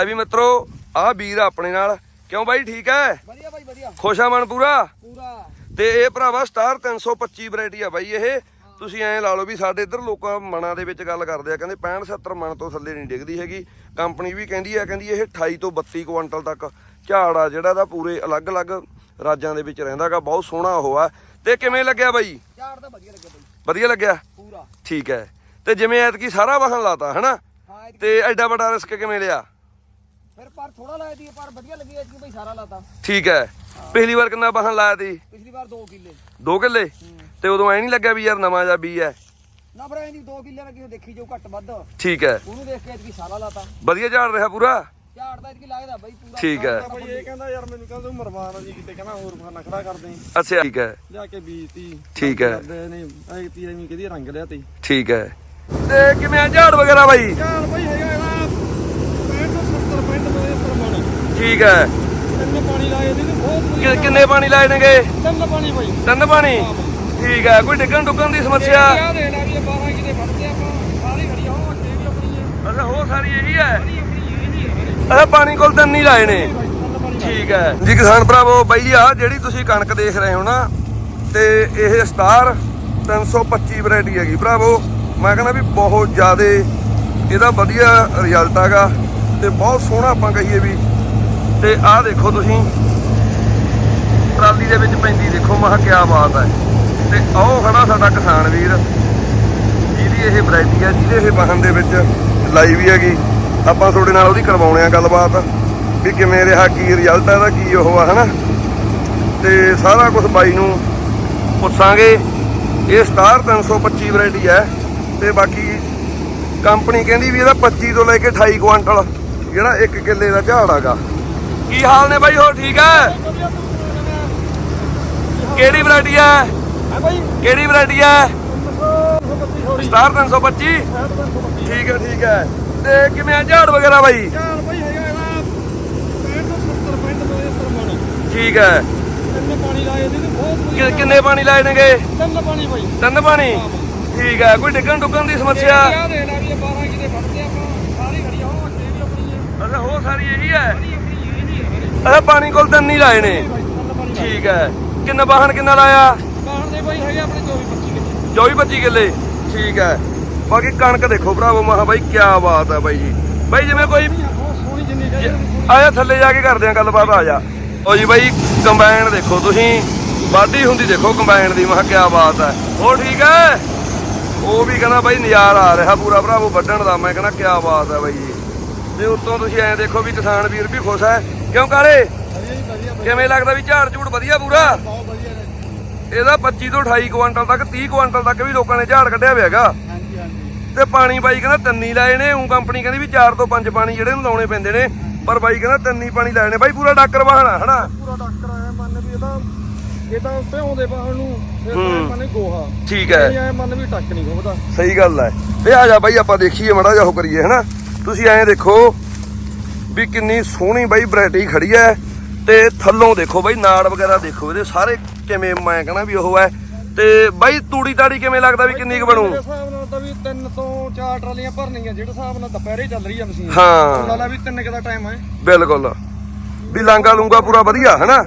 ਆ ਵੀ ਮਿੱਤਰੋ ਆ ਵੀਰ ਆਪਣੇ ਨਾਲ। ਕਿਉਂ ਬਾਈ ਠੀਕ ਹੈ ਵਧੀਆ ਬਾਈ ਵਧੀਆ। ਖੁਸ਼ ਆ ਮਨ ਪੂਰਾ? ਪੂਰਾ। ਤੇ ਇਹ ਭਰਾਵਾ ਸਟਾਰ 325 ਵੈਰਾਈਟੀ ਆ ਬਾਈ ਇਹ। ਤੁਸੀਂ ਐਂ ਲਾ ਲਓ ਵੀ ਸਾਡੇ ਇੱਧਰ ਲੋਕਾਂ ਮਨਾਂ ਦੇ ਵਿੱਚ ਗੱਲ ਕਰਦੇ ਆ ਕਹਿੰਦੇ 65 70 ਮਣ ਤੋਂ ਥੱਲੇ ਨਹੀਂ ਡਿੱਗਦੀ ਹੈਗੀ। ਕੰਪਨੀ ਵੀ ਕਹਿੰਦੀ ਆ ਕਹਿੰਦੀ ਇਹ 28 ਤੋਂ 32 ਕੁਇੰਟਲ ਤੱਕ ਝਾੜ ਆ ਜਿਹੜਾ ਦਾ ਪੂਰੇ ਅਲੱਗ-ਅਲੱਗ ਰਾਜਾਂ ਦੇ ਵਿੱਚ ਰਹਿੰਦਾਗਾ ਬਹੁਤ ਸੋਹਣਾ ਉਹ ਆ। ਤੇ ਕਿਵੇਂ ਲੱਗਿਆ ਬਾਈ? ਝਾੜ ਤਾਂ ਵਧੀਆ ਲੱਗਿਆ ਬਾਈ। ਵਧੀਆ ਲੱਗਿਆ? ਪੂਰਾ। ਠੀਕ ਹੈ ਤੇ ਜਿਵੇਂ ਐਤਕੀ ਸਾਰਾ ਵਾਹਨ ਲਾਤਾ ਹਨਾ? ਤੇ ਐਡਾ ਵੱਡਾ ਰਿਸਕ ਕਿਵੇਂ ਲਿਆ? ਫਿਰ ਪਰ ਥੋੜਾ ਲਾਇਆ ਦੀ ਪਰ ਵਧੀਆ ਲੱਗੀ ਐਤਕੀ ਬਾਈ ਸਾਰਾ ਲਾਤਾ। ਠੀਕ ਹੈ। ਪਿਛਲੀ ਵਾਰ ਕਿੰਨਾ ਵਾਹਨ ਲਾਇਆ ਤੀ ਪਿਛਲੀ ਵਾਰ 2 ਕਿੱਲੇ। 2 ਕਿੱਲੇ? ਤੇ ਉਦੋਂ ਐ ਨਹੀਂ ਲੱਗਿਆ ਵੀ ਯਾਰ ਨਵਾਂ ਜਿਹਾ ਬੀ ਹੈ ਨਾ ਫਿਰ ਇਹਦੀ 2 ਕਿੱਲੇ ਲੱਗੀ ਦੇਖੀ ਜੋ ਘੱਟ ਵੱਧ। ਠੀਕ ਹੈ ਉਹਨੂੰ ਦੇਖ ਕੇ ਐਤਕੀ ਸਾਰਾ ਲਾਤਾ। ਵਧੀਆ ਝਾੜ ਰਿਹਾ ਪੂਰਾ? ਝਾੜ ਤਾਂ ਐਤਕੀ ਲੱਗਦਾ ਬਾਈ ਪੂਰਾ ਠੀਕ ਹੈ ਭਾਈ ਇਹ ਕਹਿੰਦਾ ਯਾਰ ਮੈਨੂੰ ਕਹਿੰਦਾ ਤੂੰ ਮਰਵਾਨ ਆ ਜੀ ਕਿਤੇ ਕਹਿੰਦਾ ਹੋਰ ਬਹਾਨਾ ਖੜਾ ਕਰਦੇ ਅੱਛਾ ਠੀਕ ਹੈ ਲਿਆ ਕੇ ਬੀਜਤੀ। ਠੀਕ ਹੈ ਕਰਦੇ ਨੇ ਐ ਤੀ ਐਵੇਂ ਕਿਹਦੀ ਰੰਗ ਲਿਆ ਤੀ। ਠੀਕ ਹੈ ਤੇ ਕਿਵੇਂ ਝਾੜ ਵਗੈਰਾ ਬਾਈ? ਚੱਲ ਭਾਈ ਹੈਗਾ ਇਹਦਾ 65 ਤੋਂ 70 ਪਿੰਡ ਦੇ ਠੀਕ ਹੈ। ਤਿੰਨ ਪਾਣੀ ਲਾਏ ਇਹਦੇ ਤੇ ਬਹੁਤ ਵਧੀਆ ਕਿੰਨੇ ਪਾਣੀ ਲਾਏ ਨੇਗੇ? ਤਿੰਨ ਪਾਣੀ? ਭਾਈ ਤਿੰਨ ਪਾਣੀ ਠੀਕ ਹੈ, ਕੋਈ ਡਿੱਗਣ ਡੁੱਗਣ ਦੀ ਸਮੱਸਿਆ? ਆ ਦੇ ਵੀ ਇਹ 12 ਕਿਤੇ ਫੜਦੇ ਆਪਾਂ ਸਾਰੀ ਖੜੀ ਆ ਉਹ ਅੱਗੇ ਵੀ ਆਪਣੀ ਹੈ ਅੱਛਾ ਹੋ ਸਾਰੀ ਇਹੀ ਹੈ? ਆਪਣੀ ਆਪਣੀ ਇਹ ਨਹੀਂ ਹੈ ਅੱਛਾ, ਪਾਣੀ ਕੋਲ ਤਿੰਨ ਹੀ ਲਾਏ ਨੇ। ਤਿੰਨ ਪਾਣੀ ਠੀਕ ਹੈ। ਜੀ ਕਿਸਾਨ ਭਰਾਵੋ ਬਾਈ ਆ ਜਿਹੜੀ ਤੁਸੀਂ ਕਣਕ ਦੇਖ ਰਹੇ ਹੋ ਨਾ, ਤੇ ਇਹ ਸਟਾਰ 325 ਵੈਰਾਈਟੀ ਹੈਗੀ। ਭਰਾਵੋ, ਮੈਂ ਕਹਿੰਦਾ ਵੀ ਬਹੁਤ ਜ਼ਿਆਦੇ, ਇਹਦਾ ਵਧੀਆ ਰਿਜ਼ਲਟ ਹੈਗਾ। ਤੇ ਬਹੁਤ ਸੋਹਣਾ ਆਪਾਂ ਕਹੀਏ ਵੀ। ਤੇ ਆਹ ਦੇਖੋ ਤੁਸੀਂ, ਟਰਾਲੀ ਦੇ ਵਿੱਚ ਪੈਂਦੀ ਦੇਖੋ, ਮਹਾ ਕਿਆ ਬਾਤ ਹੈ ਤੇ ਆਹ ਖੜਾ ਸਾਡਾ ਕਿਸਾਨ ਵੀਰ, ਜਿਹਦੀ ਇਹ ਵੈਰਾਈਟੀ ਹੈ ਜਿਹਦੇ ਇਹ ਵਾਹਨ ਦੇ ਵਿੱਚ ਲਾਈ ਵੀ ਹੈਗੀ। ਆਪਾਂ ਤੁਹਾਡੇ ਨਾਲ ਉਹਦੀ ਕਰਵਾਉਣੇ ਆ ਗੱਲਬਾਤ, ਵੀ ਕਿਵੇਂ ਰਿਹਾ, ਕੀ ਰਿਜ਼ਲਟ ਹੈ ਇਹਦਾ, ਕੀ ਉਹ ਆ, ਹਨਾ? ਤੇ ਸਾਰਾ ਕੁਝ ਬਾਈ ਨੂੰ ਪੁੱਛਾਂਗੇ। ਇਹ ਸਟਾਰ 325 ਵੈਰਾਈਟੀ ਹੈ ਤੇ ਬਾਕੀ ਕੰਪਨੀ ਕਹਿੰਦੀ ਵੀ ਇਹਦਾ 25 ਤੋਂ ਲੈ ਕੇ 28 ਕੁਆਂਟਲ। ਜਿਹੜਾ 1 ਕਿੱਲੇ ਦਾ ਝਾੜ ਹੈਗਾ। ਕੀ ਹਾਲ ਨੇ ਬਾਈ ਹੋਰ ਠੀਕ ਹੈ? ਕਿਹੜੀ ਵੈਰਾਈਟੀ ਹੈ? ਕਿਹੜੀ ਵੈਰਾਈਟੀ ਹੈ? 325 ਥੋੜੀ ਸਟਾਰ 325 ਠੀਕ ਹੈ ਠੀਕ ਹੈ। ਤੇ ਕਿਵੇਂ ਆ ਝਾੜ ਵਗੈਰਾ ਬਾਈ? ਚੱਲ ਭਾਈ ਹੈਗਾ ਇਹਦਾ 65 ਤੋਂ 70 ਪਿੰਡ ਦੇ ਪ੍ਰਮਾਣ ਠੀਕ ਹੈ। ਤਿੰਨ ਪਾਣੀ ਲਾਏ ਬਹੁਤ ਕਿੰਨੇ ਪਾਣੀ ਲਾਏ ਨੇਗੇ? ਤਿੰਨ ਪਾਣੀ। ਭਾਈ ਤਿੰਨ ਪਾਣੀ ਠੀਕ ਹੈ ਕੋਈ ਡਿੱਗਣ ਡੁੱਗਣ ਦੀ ਸਮੱਸਿਆ? ਇਹ 12 ਕਿਤੇ ਫੜਦੇ ਆਪਾਂ ਸਾਰੀ ਖੜੀ ਆ ਉਹ ਅੱਗੇ ਵੀ ਆਪਣੀ ਹੋ ਸਾਰੀ ਇਹੀ ਹੈ। ਆਪਣੀ ਅੱਛਾ, ਪਾਣੀ ਕੋਲ ਤਿੰਨ ਹੀ ਲਾਏ ਨੇ। ਠੀਕ ਹੈ। ਕਿੰਨਾ ਵਾਹਨ ਕਿੰਨਾ ਲਾਇਆ? ਬਾਹਰ ਦੇ ਭਾਈ ਹੈਗੇ ਆਪਣੇ 24 25 ਕਿੱਲੇ। 24 25 ਕਿੱਲੇ ਠੀਕ ਹੈ। ਬਾਕੀ ਕਣਕ ਦੇਖੋ ਭਰਾਵੋ, ਮਹਾ ਬਾਈ ਕੀ ਬਾਤ ਹੈ ਬਾਈ ਜੀ। ਬਾਈ, ਜਿਵੇਂ ਕੋਈ ਆਇਆ, ਥੱਲੇ ਜਾ ਕੇ ਕਰਦੇ ਆ ਗੱਲਬਾਤ, ਆ ਜਾ। ਓ ਜੀ ਬਾਈ, ਕੰਬਾਈਨ ਦੇਖੋ ਤੁਸੀਂ। ਵਾਢੀ ਹੁੰਦੀ ਦੇਖੋ ਕੰਬਾਈਨ ਦੀ, ਮਹਾ ਕੀ ਬਾਤ ਹੈ। ਉਹ ਠੀਕ ਹੈ? ਉਹ ਵੀ ਕਹਿੰਦਾ ਬਾਈ, ਨਜ਼ਾਰਾ ਆ ਰਿਹਾ ਪੂਰਾ ਭਰਾਵੋ, ਵੱਢਣ ਦਾ। ਮੈਂ ਕਹਿੰਦਾ ਕੀ ਬਾਤ ਹੈ ਬਾਈ ਜੀ। ਤੇ ਉੱਤੋਂ ਤੁਸੀਂ ਐਂ ਦੇਖੋ ਵੀ ਕਿਸਾਨ ਵੀਰ ਵੀ ਖੁਸ਼ ਹੈ। ਕਿਉਂ ਕਾਲੇ? ਕਿਵੇਂ ਲੱਗਦਾ ਵੀ ਝਾੜ ਝੂੜ ਵਧੀਆ ਪੂਰਾ? ਬਹੁਤ ਵਧੀਆ ਇਹਦਾ 25 ਤੋਂ 28 ਕੁਆਂਟਲ ਤੱਕ 30 ਕੁਆਂਟਲ ਤੱਕ ਵੀ ਲੋਕਾਂ ਨੇ ਝਾੜ ਕੱਢਿਆ ਹੋਇਆ ਹੈਗਾ। ਹਾਂਜੀ ਹਾਂਜੀ ਤੇ ਪਾਣੀ ਬਾਈ ਕਹਿੰਦਾ ਤੰਨੀ ਲਾਏ ਨੇ ਉਹ ਕੰਪਨੀ ਕਹਿੰਦੀ ਵੀ 4 ਤੋਂ 5 ਪਾਣੀ ਜਿਹੜੇ ਨੂੰ ਲਾਉਣੇ ਪੈਂਦੇ ਨੇ। ਪਰ ਬਾਈ ਕਹਿੰਦਾ ਤੰਨੀ ਪਾਣੀ ਲਾਏ ਨੇ। ਬਾਈ ਪੂਰਾ ਡਾਕਰ ਵਾਹਣਾ ਹਨਾ? ਪੂਰਾ ਡਾਕਟਰ ਆਇਆ ਮੰਨ ਵੀ ਇਹਦਾ ਇਹ ਤਾਂ ਭਿਉਂਦੇ ਬਾਹਰ ਨੂੰ ਫਿਰ ਮੰਨੇ ਗੋਹਾ। ਠੀਕ ਹੈ। ਇਹ ਮੰਨ ਵੀ ਟੱਕ ਨਹੀਂ ਖੋਦਾ ਸਹੀ ਗੱਲ ਹੈ। ਤੇ ਆ ਜਾ ਬਾਈ ਆਪਾਂ ਦੇਖੀਏ ਮੜਾ ਜਾ ਉਹ ਕਰੀਏ ਹਨਾ? ਤੁਸੀਂ ਐਂ ਦੇਖੋ ਵੀ ਕਿੰਨੀ ਸੋਹਣੀ ਬਾਈ ਵੈਰਾਈਟੀ ਖੜੀ ਹੈ ਤੇ ਥੱਲੋਂ ਦੇਖੋ ਬਾਈ ਨਾੜ ਵਗੈਰਾ ਦੇਖੋ ਇਹਦੇ ਸਾਰੇ ਕਿਵੇਂ ਮੈਂ ਕਹਣਾ ਵੀ ਉਹ ਹੈ ਤੇ ਬਾਈ ਤੂੜੀ ਤਾੜੀ ਕਿਵੇਂ ਲੱਗਦਾ ਵੀ ਕਿੰਨੀ ਕੁ ਬਣੂ? ਮੇਰੇ ਹਿਸਾਬ ਨਾਲ ਤਾਂ ਵੀ 3 ਤੋਂ 4 ਟਰਾਲੀਆਂ ਭਰਨੀਆਂ ਜਿਹੜੇ ਹਿਸਾਬ ਨਾਲ ਦੁਪਹਿਰੇ ਚੱਲ ਰਹੀ ਆ ਮਸ਼ੀਨ। ਹਾਂ। ਲਾ ਲਾ ਵੀ 3 ਕਿ ਦਾ ਟਾਈਮ ਹੈ ਬਿਲਕੁਲ। ਵੀ ਲਾਂਗਾ ਲੂੰਗਾ ਪੂਰਾ ਵਧੀਆ ਹਨਾ?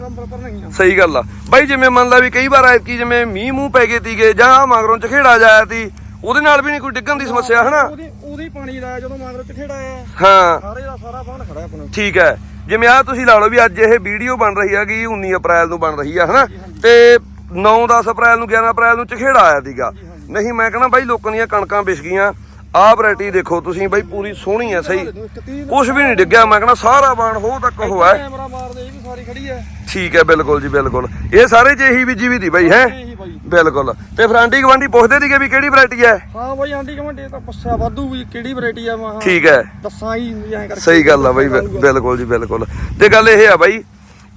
ਸਹੀ ਗੱਲ ਆ। ਬਾਈ ਜਿਵੇਂ ਮੰਨ ਲਾ ਵੀ ਕਈ ਵਾਰ ਐਤਕੀ ਜਿਵੇਂ ਮੀਂਹ ਮੂੰਹ ਪੈ ਗਏ ਤੀਗੇ ਜਾਂ ਮਗਰੋਂ ਚਖੇੜਾ ਜਾਇਆ ਤੀ ਉਹਦੇ ਨਾਲ ਵੀ ਨਹੀਂ ਕੋਈ ਡਿੱਗਣ ਦੀ ਸਮੱਸਿਆ ਹਨਾ? ਉਹਦੀ ਉਹਦੀ ਪਾਣੀ ਲਾਇਆ ਜਦੋਂ ਮਗਰ ਚਖੇੜਾ ਆਇਆ ਹਾਂ। ਸਾਰੇ ਦਾ ਸਾਰਾ ਬਾਹਣ ਖੜਾ ਆਪਣਾ। ਠੀਕ ਹੈ। ਜਿਵੇਂ ਆ ਤੁਸੀਂ ਲਾ ਲਓ ਵੀ ਅੱਜ ਇਹ ਵੀਡੀਓ ਬਣ ਰਹੀ ਹੈਗੀ 19 ਅਪ੍ਰੈਲ ਨੂੰ ਬਣ ਰਹੀ ਆ ਹਨਾ? ਤੇ 9-10 ਅਪ੍ਰੈਲ ਨੂੰ 11 ਅਪ੍ਰੈਲ ਨੂੰ ਚਖੇੜਾ ਆਇਆ ਸੀਗਾ। ਨਹੀਂ ਮੈਂ ਕਹਿੰਦਾ ਬਾਈ ਲੋਕਾਂ ਦੀਆਂ ਕਣਕਾਂ ਵਿਛ ਗਈਆਂ। ਆਹ ਵੈਰਾਈਟੀ ਦੇਖੋ ਤੁਸੀਂ ਬਾਈ ਪੂਰੀ ਸੋਹਣੀ ਹੈ ਸਹੀ। ਇੱਕ 30 ਕੁਝ ਵੀ ਨਹੀਂ ਡਿੱਗਿਆ ਮੈਂ ਕਹਿੰਦਾ ਸਾਰਾ ਬਾਣ ਹੋ ਤੱਕ ਉਹ ਹੈ। ਕੈਮਰਾ ਮਾਰਦੇ ਇਹ ਵੀ ਸਾਰੀ ਖੜੀ ਹੈ। ਠੀਕ ਹੈ ਬਿਲਕੁਲ ਜੀ ਬਿਲਕੁਲ। ਇਹ ਸਾਰੇ ਚ ਇਹੀ ਬੀਜੀ ਵੀ ਦੀ ਬਾਈ ਹੈ? ਇਹੀ ਬਾਈ। ਬਿਲਕੁਲ। ਤੇ ਫਿਰ ਆਂਟੀ ਗਵਾਂਡੀ ਪੁੱਛਦੇ ਸੀਗੇ ਵੀ ਕਿਹੜੀ ਵੈਰਾਈਟੀ ਹੈ? ਹਾਂ ਬਾਈ ਆਂਟੀ ਕਮੰਡੇ ਤਾਂ ਪੁੱਛਿਆ ਵਾਧੂ ਵੀ ਕਿਹੜੀ ਵੈਰਾਈਟੀ ਆ ਮੈਂ ਠੀਕ ਹੈ। ਦੱਸਾਂ ਹੀ ਐਂ ਕਰਕੇ। ਸਹੀ ਗੱਲ ਆ ਬਾਈ ਬਿ- ਬਿਲਕੁਲ ਜੀ ਬਿਲਕੁਲ। ਤੇ ਗੱਲ ਇਹ ਆ ਬਾਈ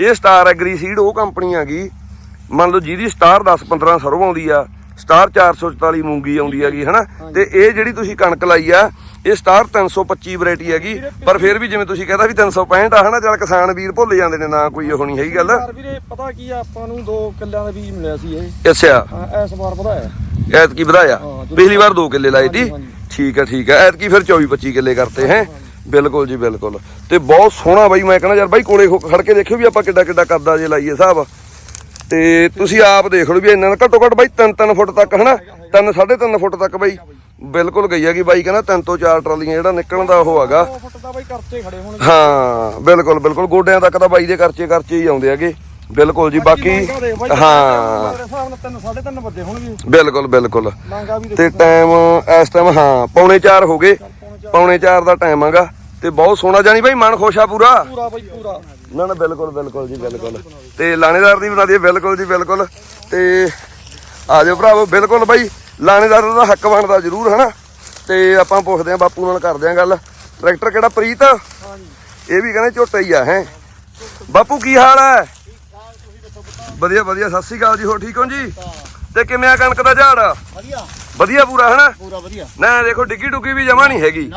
ਇਹ ਸਟਾਰ ਐਗਰੀ ਸੀਡ ਉਹ ਕੰਪਨੀ ਹੈਗੀ ਮੰਨ ਲਓ ਜਿਹਦੀ ਸਟਾਰ 10 15 ਸਰੋਂ ਆਉਂਦੀ ਆ ਸਟਾਰ 444 ਮੂੰਗੀ ਆਉਂਦੀ ਹੈਗੀ ਹਨਾ? ਤੇ ਇਹ ਜਿਹੜੀ ਤੁਸੀਂ ਕਣਕ ਲਾਈ ਆ ਇਹ ਸਟਾਰ 325 ਵੈਰਾਈਟੀ ਹੈਗੀ ਪਰ ਫਿਰ ਵੀ ਜਿਵੇਂ ਤੁਸੀਂ ਕਹਿੰਦਾ ਵੀ 365 ਆ ਹਨਾ ਚੱਲ ਕਿਸਾਨ ਵੀਰ ਭੁੱਲ ਜਾਂਦੇ ਨੇ ਨਾ ਕੋਈ ਉਹ ਨਹੀਂ ਹੈਗੀ ਗੱਲ। ਵੀਰੇ ਪਤਾ ਕੀ ਆ ਆਪਾਂ ਨੂੰ ਦੋ ਕਿੱਲਿਆਂ ਦਾ ਬੀਜ ਮਿਲਿਆ ਸੀ ਇਹ। ਅੱਛਾ। ਹਾਂ, ਇਸ ਵਾਰ ਵਧਾਇਆ? ਪਿਛਲੀ ਵਾਰ 2 ਕਿੱਲੇ ਲਾਏ ਸੀ। ਠੀਕ ਹੈ ਠੀਕ ਹੈ ਐਤਕੀ ਫਿਰ 24 25 ਕਿੱਲੇ ਕਰਤੇ ਹੈ? ਬਿਲਕੁਲ ਜੀ ਬਿਲਕੁਲ। ਤੇ ਬਹੁਤ ਸੋਹਣਾ ਬਾਈ ਮੈਂ ਕਹਿੰਦਾ ਯਾਰ ਬਾਈ ਕੋਲੇ ਖੜ ਕੇ ਦੇਖਿਓ ਵੀ ਆਪਾਂ ਕਿੱਡਾ ਕਿੱਡਾ ਕਰਦਾ ਜੇ ਲਾਈਏ ਹਿਸਾਬ। ਤੇ ਤੁਸੀਂ ਆਪ ਦੇਖ ਲਓ ਵੀ ਇੰਨਾ ਨਾ ਘੱਟੋ ਘੱਟ ਬਾਈ 3-3 ਫੁੱਟ ਤੱਕ ਹਨਾ? 3 3.5 ਫੁੱਟ ਤੱਕ ਬਾਈ। ਬਿਲਕੁਲ ਗਈ ਹੈਗੀ ਬਾਈ ਕਹਿੰਦਾ ਤਿੰਨ ਤੋਂ ਚਾਰ ਟਰਾਲੀਆਂ ਜਿਹੜਾ ਨਿਕਲਣ ਦਾ ਉਹ ਹੈਗਾ। 2 ਫੁੱਟ ਦਾ ਬਾਈ ਕਰਤੇ ਖੜੇ ਹੋਣਗੇ। ਹਾਂ ਬਿਲਕੁਲ ਬਿਲਕੁਲ। ਗੋਡਿਆਂ ਤੱਕ ਤਾਂ ਬਾਈ ਦੇ ਖਰਚੇ ਖਰਚੇ ਹੀ ਆਉਂਦੇ ਹੈਗੇ। ਬਿਲਕੁਲ ਜੀ ਬਾਕੀ ਹਾਂ। ਮੇਰੇ ਹਿਸਾਬ ਨਾਲ 3 3.5 ਵੱਜੇ ਹੋਣਗੇ। ਬਿਲਕੁਲ ਬਿਲਕੁਲ। ਤੇ ਟਾਈਮ ਇਸ ਟਾਈਮ ਹਾਂ ਪੌਣੇ 4 ਹੋ ਗਏ। ਪੌਣੇ 4 ਦਾ ਟਾਈਮ ਹੈਗਾ। ਤੇ ਬਹੁਤ ਸੋਹਣਾ ਜਾਨੀ ਬਾਈ ਮਨ ਖੁਸ਼ ਆ ਪੂਰਾ। ਪੂਰਾ ਬਾਈ ਪੂਰਾ। ਨਾ ਨਾ ਬਿਲਕੁਲ ਬਿਲਕੁਲ ਜੀ ਬਿਲਕੁਲ। ਤੇ ਲਾਣੇਦਾਰ ਦੀ ਬਣਾ ਦਈਏ ਬਿਲਕੁਲ ਜੀ ਬਿਲਕੁਲ। ਤੇ ਆ ਜਾਓ ਭਰਾਵੋ ਬਿਲਕੁਲ ਬਾਈ। ਲਾਣੇਦਾਰ ਦਾ ਹੱਕ ਬਣਦਾ ਜ਼ਰੂਰ ਹਨਾ? ਤੇ ਆਪਾਂ ਪੁੱਛਦੇ ਆਂ ਬਾਪੂ ਨਾਲ ਕਰਦੇ ਆਂ ਗੱਲ। ਟਰੈਕਟਰ ਕਿਹੜਾ ਪ੍ਰੀਤ? ਹਾਂਜੀ। ਇਹ ਵੀ ਕਹਿੰਦੇ ਝੋਟਾ ਹੀ ਆ ਹੈ? ਬਾਪੂ ਕੀ ਹਾਲ ਹੈ? ਵਧੀਆ ਵਧੀਆ ਸਤਿ ਸ੍ਰੀ ਅਕਾਲ ਜੀ ਹੋ ਠੀਕ ਹੋ ਜੀ? ਤੇ ਕਿਵੇਂ ਆ ਕਣਕ ਦਾ ਝਾੜ? ਵਧੀਆ। ਵਧੀਆ ਪੂਰਾ ਹਨਾ? ਪੂਰਾ ਵਧੀਆ। ਨਾ ਦੇਖੋ ਡਿੱਗੀ ਡੁੱਗੀ ਵੀ ਜਮਾ ਨਹੀਂ ਹੈਗੀ।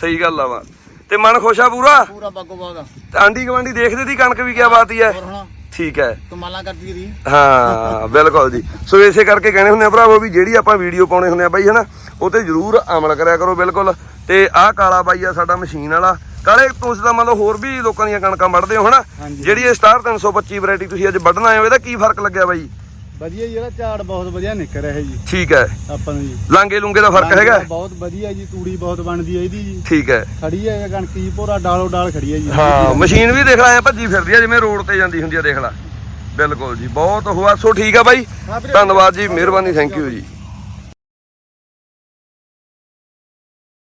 ਸਹੀ ਗੱਲ ਆ ਵਾ। ਤੇ ਮਨ ਖੁਸ਼ ਆ ਪੂਰਾ? ਪੂਰਾ ਬਾਗੋ ਬਾਗਾ ਤੇ ਆਂਢੀ ਗਵਾਂਢੀ ਦੇਖਦੇ ਦੀ ਕਣਕ ਵੀ ਕਿਆ ਬਾਤ ਹੀ ਹੈ। ਠੀਕ ਹੈ। ਕਮਾਲਾਂ ਕਰਦੀ ਰਹੀ ਹਾਂ ਬਿਲਕੁਲ ਜੀ। ਸੋ ਇਸੇ ਕਰਕੇ ਕਹਿੰਦੇ ਹੁੰਦੇ ਆ ਭਰਾਵੋ ਵੀ ਜਿਹੜੀ ਆਪਾਂ ਵੀਡੀਓ ਪਾਉਣੇ ਹੁੰਦੇ ਆ ਬਾਈ ਹਨਾ ਉਹ ਤੇ ਜਰੂਰ ਅਮਲ ਕਰਿਆ ਕਰੋ ਬਿਲਕੁਲ। ਤੇ ਆਹ ਕਾਲਾ ਬਾਈ ਆ ਸਾਡਾ ਮਸ਼ੀਨ ਵਾਲਾ। ਕਾਲੇ ਤੁਸੀਂ ਤਾਂ ਮੰਨ ਲਓ ਹੋਰ ਵੀ ਲੋਕਾਂ ਦੀਆਂ ਕਣਕਾਂ ਵੱਢਦੇ ਹੋ ਹਨਾ? ਜਿਹੜੀ ਇਹ ਸਟਾਰ 325 ਵੈਰਾਈਟੀ ਤੁਸੀਂ ਅੱਜ ਵੱਢਣ ਆਏ ਹੋ ਇਹਦਾ ਕੀ ਫ਼ਰਕ ਲੱਗਿਆ ਬਾਈ? ਵਧੀਆ ਜੀ ਇਹਦਾ ਝਾੜ ਬਹੁਤ ਵਧੀਆ ਨਿਕਲ ਰਿਹਾ ਜੀ। ਠੀਕ ਹੈ। ਆਪਾਂ ਨੂੰ ਜੀ। ਲਾਂਗੇ ਲੂੰਗੇ ਦਾ ਫ਼ਰਕ ਹੈਗਾ? ਬਹੁਤ ਵਧੀਆ ਜੀ ਤੂੜੀ ਬਹੁਤ ਬਣਦੀ ਹੈ ਇਹਦੀ ਜੀ। ਠੀਕ ਹੈ। ਖੜੀ ਹੈ ਇਹ ਕਣਕ ਜੀ ਪੂਰਾ ਡਾਲੋ ਡਾਲ ਖੜੀ ਹੈ ਜੀ। ਹਾਂ ਮਸ਼ੀਨ ਵੀ ਦੇਖ ਲੈ ਭੱਜੀ ਫਿਰਦੀ ਆ ਜਿਵੇਂ ਰੋਡ ਤੇ ਜਾਂਦੀ ਹੁੰਦੀ ਆ ਦੇਖ ਲੈ। ਬਿਲਕੁਲ ਜੀ ਬਹੁਤ ਹੋਆ। ਸੋ ਠੀਕ ਆ ਬਾਈ। ਧੰਨਵਾਦ ਜੀ ਮਿਹਰਬਾਨੀ ਥੈਂਕ ਯੂ ਜੀ।